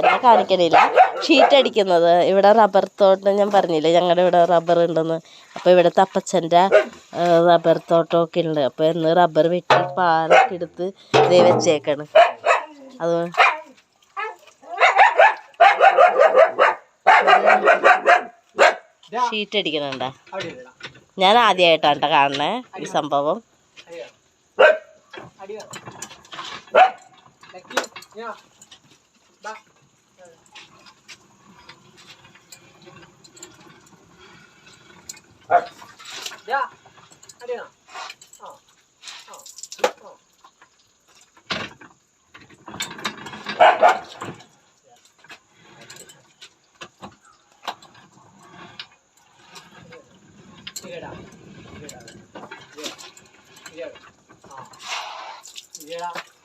എന്നെ കാണിക്കണില്ല. ഷീറ്റ് അടിക്കുന്നത്. ഇവിടെ റബ്ബർ തോട്ടം ഞാൻ പറഞ്ഞില്ലേ ഞങ്ങളുടെ ഇവിടെ റബ്ബർ ഉണ്ടെന്ന്. അപ്പോൾ ഇവിടുത്തെ അപ്പച്ചന്റെ റബ്ബർ തോട്ടമൊക്കെ ഉണ്ട്. അപ്പോൾ ഇന്ന് റബ്ബർ വെട്ടി പാലൊക്കെ എടുത്ത് ഇതേ വെച്ചേക്കാണ്. അത് ഷീറ്റ് അടിക്കണുണ്ടാ. ഞാൻ ആദ്യമായിട്ടാണ് ട്ടോ കാണണേ ഈ സംഭവം. അടി 哎呀他这个啊啊啊这个的这个的这个啊你觉得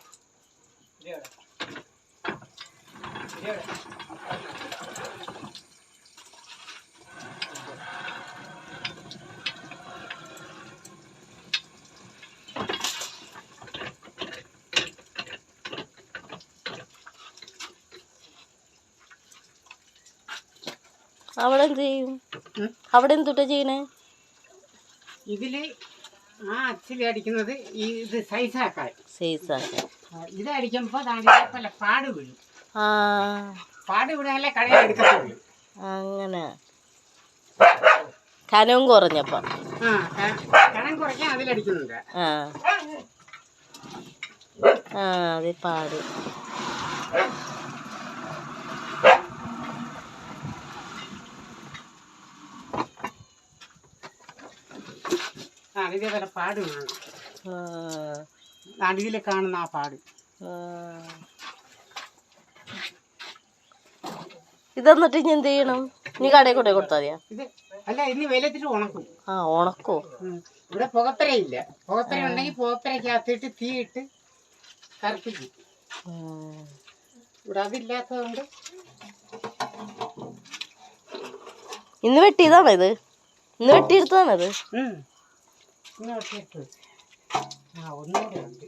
അവിടെ എന്ത് ചെയ്യും. അവിടെ എന്തുട്ടാ ചെയ്യണേ? ഇതിൽ ആ അച്ചിൽ അടിക്കുന്നത് ഈ ഇത് സൈസാക്കാൻ. സൈസാക്കാൻ. ഇത് അടിക്കുമ്പോ പല പാട് വീഴും. ആ. പാട് വീണാലേ കടയിൽ എടുക്കത്തുള്ളൂ. അങ്ങനെ. കനവും കുറഞ്ഞപ്പോ. കനം കുറയ്ക്കാൻ അതിലടിക്കുന്നുണ്ട്. ആ. ആ അത് പാട്. ഇതേപോലെ പാട് കാണും അടിയിൽ കാണുന്ന ആ പാട്. ഇതെന്നിട്ട് ഇനി എന്ത് ചെയ്യണം? ഇനി കടയിൽ കൊണ്ടേ കൊടുത്താൽ മതിയാ? ഇത് അല്ല ഇനി വെയിലത്തിട്ട് ഉണക്കും. ആ ഉണക്കോ. ഇവിടെ പുകത്തരയില്ല പുകത്തര ഉണ്ടെങ്കിൽ പുകത്തരക്കകത്തിട്ട് തീയിട്ട് കറുപ്പിക്കും. ഇവിടെ അതില്ലാത്തതുകൊണ്ട് ഇന്ന് വെട്ടിയതാണോ ഇത്? ഇന്ന് വെട്ടിയെടുത്തതാണോ ഇത്? ഉം. ഇന്ന് വെട്ടിയിട്ട് ആ ഒന്നുകൂടെ ഉണ്ട്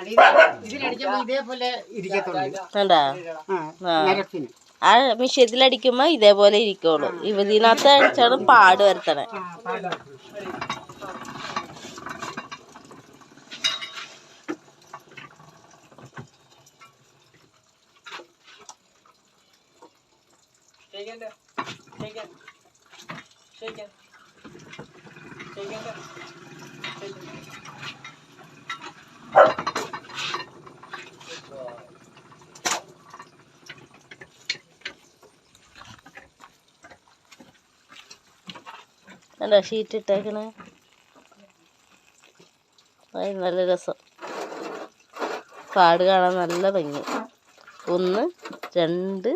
ആ ആ. നിരപ്പിന് ആ മിഷ്യത്തിലടിക്കുമ്പോ ഇതേപോലെ ഇരിക്കുള്ളൂ ഇവതിനകത്ത് അടിച്ചാണ് പാട് വരുത്തണേ. Shake hand. Shake hand. കണ്ടാ ഷീറ്റ് ഇട്ടേക്കണേ. അത് നല്ല രസം. കാട് കാണാൻ നല്ല ഭംഗി. ഒന്ന് രണ്ട്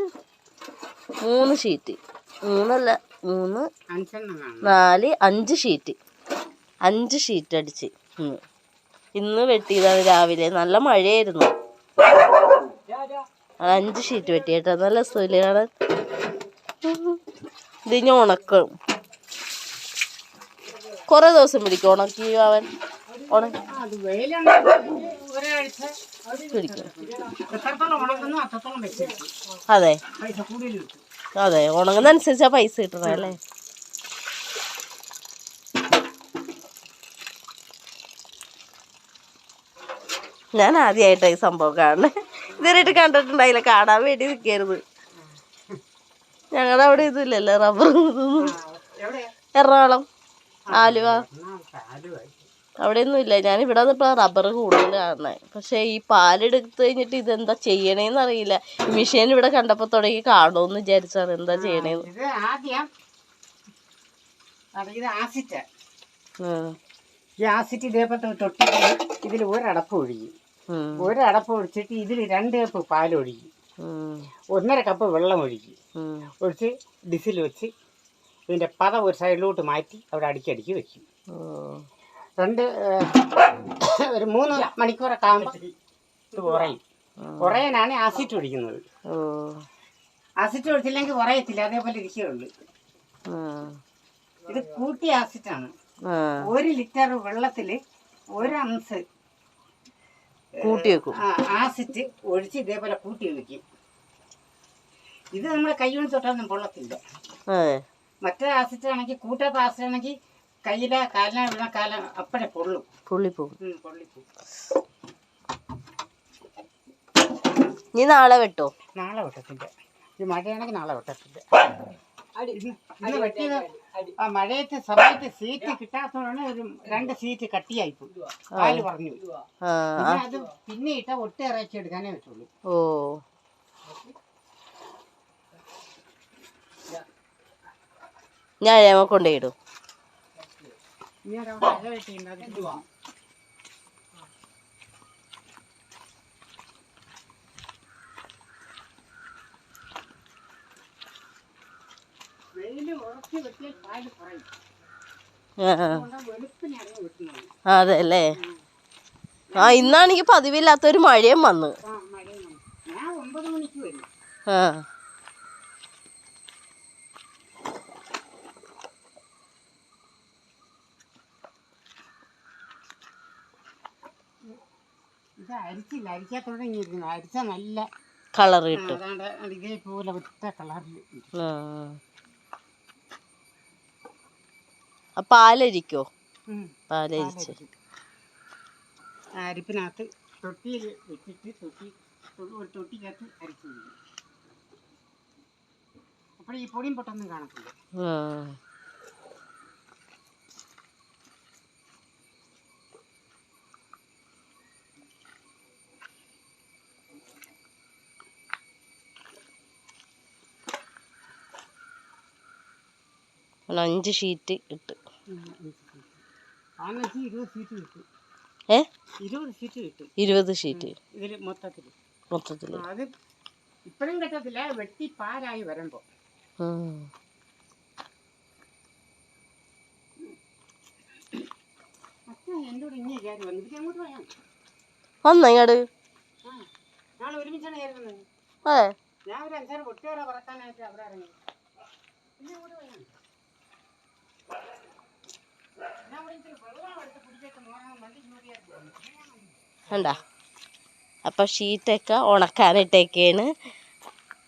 മൂന്ന് ഷീറ്റ് മൂന്നല്ല മൂന്ന് നാല് അഞ്ച് ഷീറ്റ് അഞ്ച് ഷീറ്റ് അടിച്ച്. ഇന്ന് വെട്ടിയതാണ് രാവിലെ. നല്ല മഴയായിരുന്നു. അഞ്ച് ഷീറ്റ് വെട്ടി കേട്ടോ നല്ല സ്ഥലമാണ് ഇതിന് ഉണക്കും കുറേ ദിവസം പിടിക്കും ഉണക്കി അവൻ ഉണക്കി അത് പിടിക്കും. അതെ. ഉണങ്ങുന്ന അനുസരിച്ചാ പൈസ കിട്ടണേ അല്ലേ? ഞാൻ ആദ്യമായിട്ടാണ് ഈ സംഭവം കാണുന്നത് ഇതുവരെയായിട്ട് കണ്ടിട്ടുണ്ടായില്ല കാണാൻ വേണ്ടി നിൽക്കരുത്. ഞങ്ങളുടെ അവിടെ ഇതില്ലല്ലോ റബ്ബർ എറണാകുളം. ആലുവ. അവിടെയൊന്നും ഇല്ല ഞാൻ ഇവിടെ വന്നപ്പോൾ റബ്ബർ കൂടുതൽ കാണുന്നത് പക്ഷേ ഈ പാലെടുത്ത് കഴിഞ്ഞിട്ട് ഇതെന്താ ചെയ്യണേന്ന് അറിയില്ല. മിഷീൻ ഇവിടെ കണ്ടപ്പോൾ തുടങ്ങി കാണുമെന്ന് വിചാരിച്ചാണ് എന്താ ചെയ്യണേന്ന്. ആദ്യം. ഈ ആസിറ്റ് ഇതേപോലത്തെ തൊട്ടിട്ട് ഇതിൽ ഒരടപ്പ് ഒഴുകി. ഒരടപ്പ് ഒഴിച്ചിട്ട് ഇതിൽ രണ്ട് കപ്പ് ഉം. ഒന്നര കപ്പ് വെള്ളം ഒഴുകി. ഒഴിച്ച് ഡിസിൽ വെച്ച് ഇതിന്റെ പത ഒരു സൈഡിലോട്ട് മാറ്റി അവിടെ അടുക്കി വെക്കും. രണ്ട് ഒരു മൂന്ന് മണിക്കൂറൊക്കെ ആകുമ്പോൾ ഇത് കുറയും. കുറയാനാണ് ആസിഡ് ഒഴിക്കുന്നത്. ആസിഡ് ഒഴിച്ചില്ലെങ്കിൽ കുറയത്തില്ല അതേപോലെ ഇരിക്കുകയുള്ളു. ഇത് കൂട്ടിയ ആസിഡാണ്. ഒരു ലിറ്റർ വെള്ളത്തിൽ ഒരു അംസ് കൂട്ടി വെക്കും. ആസിഡ് ഒഴിച്ച് ഇതേപോലെ കൂട്ടി വെക്കും. ഇത് നമ്മൾ കൈകൊണ്ട് തൊട്ടൊന്നും പൊള്ളത്തില്ല. മറ്റേ ആസിഡ് ആണെങ്കിൽ കൂട്ടാത്ത ആസിഡ് ആണെങ്കിൽ കയ്യിലെ കാലിനെ വീണ കാലം അപ്പഴേ പൊള്ളും. പുള്ളിപ്പോവും. ഉം, പൊള്ളിപ്പോവും. നീ നാളെ വെട്ടോ? നാളെ വെട്ടത്തില്ല. ഈ മഴയാണെങ്കിൽ നാളെ വെട്ടത്തില്ല. ഇന്ന് വെട്ടിയത് ആ മഴയത്ത് സമയത്ത് സീറ്റ് കിട്ടാത്തതുകൊണ്ടാണ് ഒരു രണ്ട് സീറ്റ് പറഞ്ഞു പോയി. ആ. പിന്നെ അത് പിന്നെ ഇട്ട ഒട്ടി ഇറച്ചി എടുക്കാനേ പറ്റുള്ളൂ. ഓ ഞാൻ അഴമ കൊണ്ടുപോയിടും ഇനി ഒരു മഴ വെട്ടിയിട്ടുണ്ട് അതിട്ട് പോവാം. വെയിൽ ഉറച്ച് വെട്ടിയാൽ പാൽ കുറയും ആ അതുകൊണ്ട് വെളുപ്പിനെ ഇറങ്ങി വെട്ടുന്നത് ആ, അതെ അല്ലേ ആ ഇന്നാണെങ്കിൽ പതിവില്ലാത്തൊരു മഴയും വന്ന്. ആ മഴയും ഞാൻ ഒമ്പത് മണിക്ക് വരും ആ ഇത് അരിച്ചില്ല. അരിക്കാൻ തുടങ്ങിയിരുന്നു അരിച്ച നല്ല കളർ കിട്ടും. ഇതേപോലെ ഒറ്റ കളറിൽ പാലരിക്കോ? പാലരിച്ച്. അരിപ്പിനകത്ത് തൊട്ടിയിൽ വെച്ചിട്ട് തൊട്ടി ഒരു തൊട്ടിക്കകത്ത് അരിച്ചു അപ്പോൾ ഈ പൊടിയും പൊട്ടൊന്നും കാണത്തില്ല. അഞ്ച് ഷീറ്റ് ഇട്ട്. ഏ? ഇരുപത് ഷീറ്റ് മൊത്തത്തിൽ ഇപ്പോഴും കിട്ടത്തില്ല വെട്ടി പാരായി വരുമ്പോ. വന്നു? അതെ ഞാൻ ഒരു അഞ്ചാറ് പൊട്ടുകയറ പറക്കാനായിട്ട് അവിടെ ഇറങ്ങി. കണ്ട? അപ്പൊ ഷീറ്റൊക്കെ ഉണക്കാനിട്ടേക്കാണ്.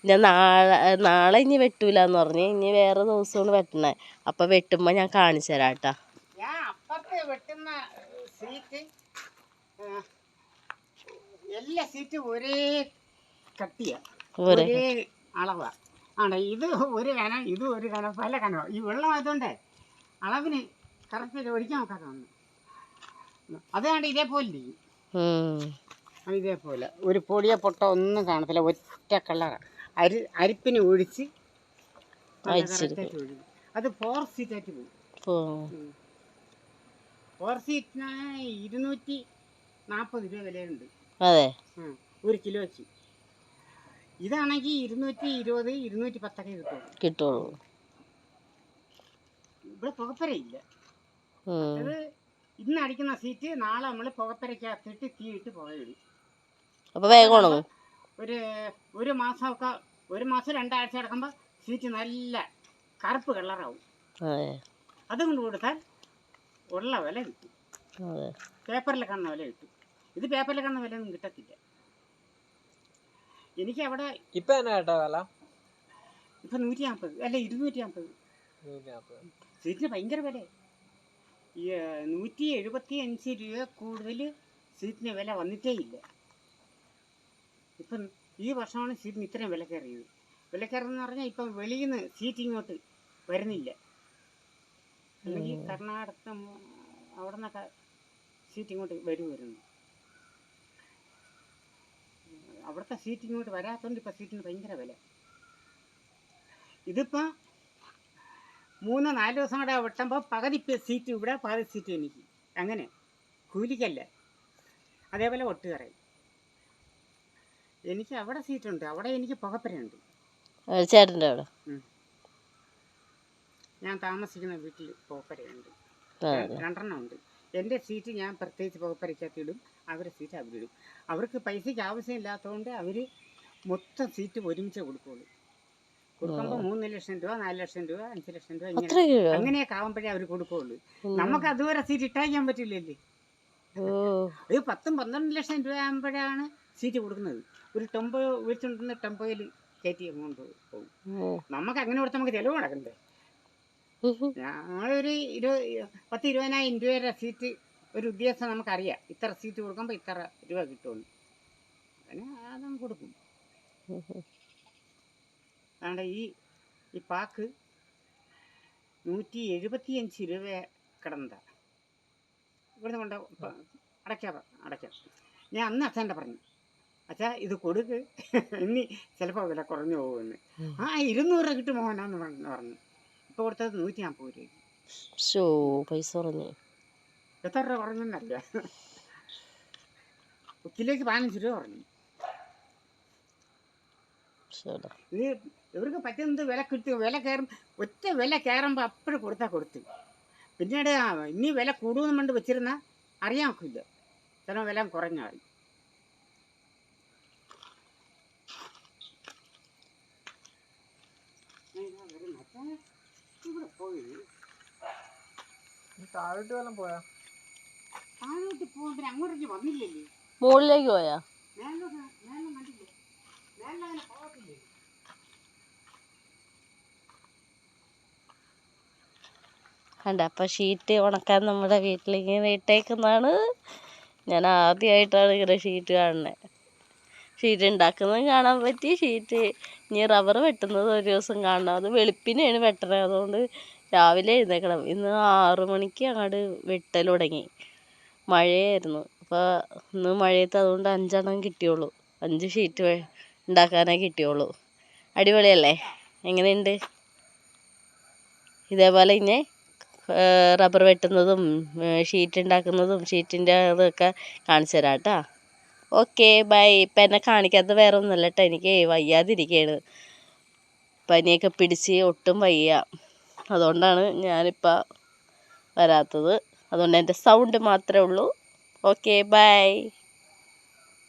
ഞാൻ നാളെ നാളെ ഇനി വെട്ടൂല എന്ന് പറഞ്ഞ്. ഇനി വേറെ ദിവസമാണ് വെട്ടണേ അപ്പൊ വെട്ടുമ്പോൾ ഞാൻ കാണിച്ചു തരാം കേട്ടാ വെട്ടുന്ന സീറ്റ് എല്ലാ സീറ്റും ഒരേ കട്ടിയാ. ഒരേ ഒരേ അളവാ. ആണ്? ഇത് ഒരു കനം ഇത് ഒരു കനം പല കനമാണ് ഈ വെള്ളം ആയതുകൊണ്ട് അളവിന് കറക്റ്റ് ഒഴിക്കാൻ നോക്കാതെ വന്നു അതാണ്ട് ഇതേപോലെ ഇരിക്കും ഇതേപോലെ. ഒരു പൊടിയ പൊട്ട ഒന്നും കാണത്തില്ല. ഒറ്റ കളറാണ് അരി അരിപ്പിന് ഒഴിച്ച് അത് ഫോർ സീറ്റ് ആയിട്ട് പോകും. ഫോർ സീറ്റിന് ഇരുന്നൂറ്റി നാൽപ്പത് രൂപ വിലയുണ്ട്. അതെ. ഒരു കിലോയ്ക്ക്. ഇതാണെങ്കിൽ ഇരുന്നൂറ്റി ഇരുപത് ഇരുന്നൂറ്റി പത്തൊക്കെ കിട്ടും. കിട്ടുള്ളൂ. ഇവിടെ പുകപ്പരയില്ല. അത് ഇന്ന് അടിക്കുന്ന സീറ്റ് നാളെ നമ്മൾ പുകപ്പരക്കകത്തിട്ട് തീയിട്ട് പുകയിടും. അപ്പോൾ വേഗം ഉണങ്ങും. ഒരു ഒരു മാസമൊക്കെ ഒരു മാസം രണ്ടാഴ്ച കിടക്കുമ്പോൾ സീറ്റ് നല്ല കറുപ്പ് കളറാവും. അതെ. അതുകൊണ്ട് കൊടുത്താൽ ഉള്ള വില കിട്ടും. അതെ. പേപ്പറിൽ കാണുന്ന വില കിട്ടും. ഇത് പേപ്പറിൽ കാണുന്ന വില ഒന്നും കിട്ടത്തില്ല. എനിക്ക് അവിടെ ഇപ്പൊ എന്നാ കേട്ടോ വില? ഇപ്പം നൂറ്റി നാൽപ്പത് അല്ല ഇരുന്നൂറ്റി നാൽപ്പത് സീറ്റിന് ഭയങ്കര വില. നൂറ്റി എഴുപത്തി അഞ്ച് രൂപ കൂടുതൽ സീറ്റിന് വില വന്നിട്ടേ ഇല്ല. ഇപ്പം ഈ വർഷമാണ് സീറ്റിന് ഇത്രയും വില കയറിയത്. വില കയറുന്ന പറഞ്ഞാൽ ഇപ്പം വെളിയിൽ നിന്ന് സീറ്റ് ഇങ്ങോട്ട് വരുന്നില്ല. അല്ലെങ്കിൽ കർണാടക അവിടെ നിന്നൊക്കെ സീറ്റ് ഇങ്ങോട്ട് വരുമായിരുന്നു അവിടുത്തെ സീറ്റ് ഇങ്ങോട്ട് വരാത്തതുകൊണ്ട് ഇപ്പം സീറ്റിന് ഭയങ്കര വില. ഇതിപ്പോൾ മൂന്ന് നാല് ദിവസം കൂടെ വെട്ടുമ്പോൾ പകുതി സീറ്റ് ഇവിടെ പകുതി സീറ്റ് എനിക്ക്. അങ്ങനെ. കൂലിക്കല്ല. അതേപോലെ ഒട്ടുകറയും എനിക്ക് അവിടെ സീറ്റുണ്ട്. അവിടെ എനിക്ക് പുകപ്പരയുണ്ട്. ചേട്ടന്റെ അവിടെ? ഞാൻ താമസിക്കുന്ന വീട്ടിൽ പുകപ്പരയുണ്ട്. രണ്ടെണ്ണം ഉണ്ട്. എന്റെ സീറ്റ് ഞാൻ പ്രത്യേകിച്ച് പുകപ്പരയ്ക്കകത്ത് ഇടും അവരുടെ സീറ്റ് അവരിടും. അവർക്ക് പൈസയ്ക്ക് ആവശ്യമില്ലാത്തതുകൊണ്ട് അവർ മൊത്തം സീറ്റ് ഒരുമിച്ച് കൊടുക്കുള്ളൂ. കൊടുക്കുമ്പോൾ മൂന്ന് ലക്ഷം രൂപ നാല് ലക്ഷം രൂപ അഞ്ച് ലക്ഷം രൂപ ഇങ്ങനെ? അങ്ങനെയൊക്കെ ആവുമ്പോഴേ അവർ കൊടുക്കുള്ളൂ. നമുക്ക് അതുവരെ സീറ്റ് ഇട്ടാക്കാൻ പറ്റില്ലല്ലേ? ഒരു പത്തും പന്ത്രണ്ട് ലക്ഷം രൂപ ആകുമ്പോഴാണ് സീറ്റ് കൊടുക്കുന്നത്. ഒരു ടെമ്പോ വിളിച്ചുകൊണ്ടിരുന്ന ടെമ്പോയിൽ കയറ്റി കൊണ്ട് പോകും. നമുക്ക് അങ്ങനെ കൊടുത്ത് നമുക്ക് ചിലവ് നടക്കണ്ടേ. ഞങ്ങളൊരു ഇരുപത് പത്ത് ഇരുപതിനായിരം രൂപയുടെ സീറ്റ് ഒരു ഉദ്യോഗസ്ഥ നമുക്കറിയാം. ഇത്ര സീറ്റ് കൊടുക്കുമ്പോൾ ഇത്ര രൂപ കിട്ടുമെന്ന് അങ്ങനെ അതും കൊടുക്കും. അതുകൊണ്ട് ഈ ഈ പാക്ക് നൂറ്റി എഴുപത്തിയഞ്ച് രൂപ കിടന്നതാ. ഇവിടുന്ന് കൊണ്ട് അടയ്ക്കാം അടയ്ക്കാം. ഞാൻ അന്ന് അച്ഛന്റെ പറഞ്ഞു അച്ഛാ ഇത് കൊടുക്ക്. ഇനി ചിലപ്പോൾ വില കുറഞ്ഞു പോകുമെന്ന്. ആ ഇരുന്നൂറ് രൂപ കിട്ടും മോഹനാന്ന് പറഞ്ഞു പറഞ്ഞു. ഇപ്പോൾ കൊടുത്തത് നൂറ്റി നാൽപ്പത് രൂപ. ഷോ പൈസ കുറഞ്ഞു. എത്ര രൂപ കുറഞ്ഞെന്നല്ല കിലോയ്ക്ക് പതിനഞ്ച് രൂപ കുറഞ്ഞു. ഇത് ഇവർക്ക് പറ്റുന്നത് വില കിട്ടി വില കയറും. ഒറ്റ വില കയറുമ്പോൾ അപ്പോഴും കൊടുത്താൽ കൊടുത്തു. പിന്നീട് ഇനി വില കൂടുമെന്ന് കൊണ്ട് വെച്ചിരുന്ന അറിയാൻ ഒക്കില്ല ചില വില കുറഞ്ഞായി ഇവിടെ പോയി താഴോട്ട് വല്ലതും പോയാ? താഴോട്ട് പോകുമ്പോൾ അങ്ങോട്ടേക്ക് വന്നില്ലല്ലേ? മുകളിലേക്ക് പോയാ? മേലോട്ട് മേലെ കണ്ടില്ലേ മേലെ അങ്ങനെ പോകത്തില്ലേ? കണ്ട. അപ്പോൾ ഷീറ്റ് ഉണക്കാൻ നമ്മുടെ വീട്ടിലിങ്ങനെ ഇട്ടേക്കുന്നതാണ്. ഞാൻ ആദ്യമായിട്ടാണ് ഇങ്ങനെ ഷീറ്റ് കാണുന്നത് ഷീറ്റ് ഉണ്ടാക്കുന്നതും കാണാൻ പറ്റി. ഷീറ്റ് ഇനി റബ്ബർ വെട്ടുന്നത് ഒരു ദിവസം കാണണം. അത് വെളുപ്പിനെയാണ് വെട്ടണത് അതുകൊണ്ട് രാവിലെ എഴുന്നേക്കണം. ഇന്ന് ആറു മണിക്ക് അങ്ങോട്ട് വെട്ടൽ തുടങ്ങി. മഴയായിരുന്നു. അപ്പോൾ ഇന്ന് മഴയത്ത് അതുകൊണ്ട് അഞ്ചെണ്ണം കിട്ടിയുള്ളൂ. അഞ്ച് ഷീറ്റ് ഉണ്ടാക്കാനേ കിട്ടിയുള്ളൂ. അടിപൊളിയല്ലേ? എങ്ങനെയുണ്ട്? ഇതേപോലെ ഇനി റബ്ബർ വെട്ടുന്നതും ഷീറ്റ് ഉണ്ടാക്കുന്നതും ഷീറ്റിന്റെ അതൊക്കെ കാണിച്ചു തരാം കേട്ടോ. ഓക്കെ ബൈ ഇപ്പം എന്നെ കാണിക്കാത്ത വേറെ ഒന്നുമല്ല കേട്ടോ. എനിക്ക് വയ്യാതിരിക്കുകയാണ് പനിയൊക്കെ പിടിച്ച് ഒട്ടും വയ്യ. അതുകൊണ്ടാണ് ഞാനിപ്പോൾ വരാത്തത്. അതുകൊണ്ട് എന്റെ സൗണ്ട് മാത്രമേ ഉള്ളൂ. Okay bye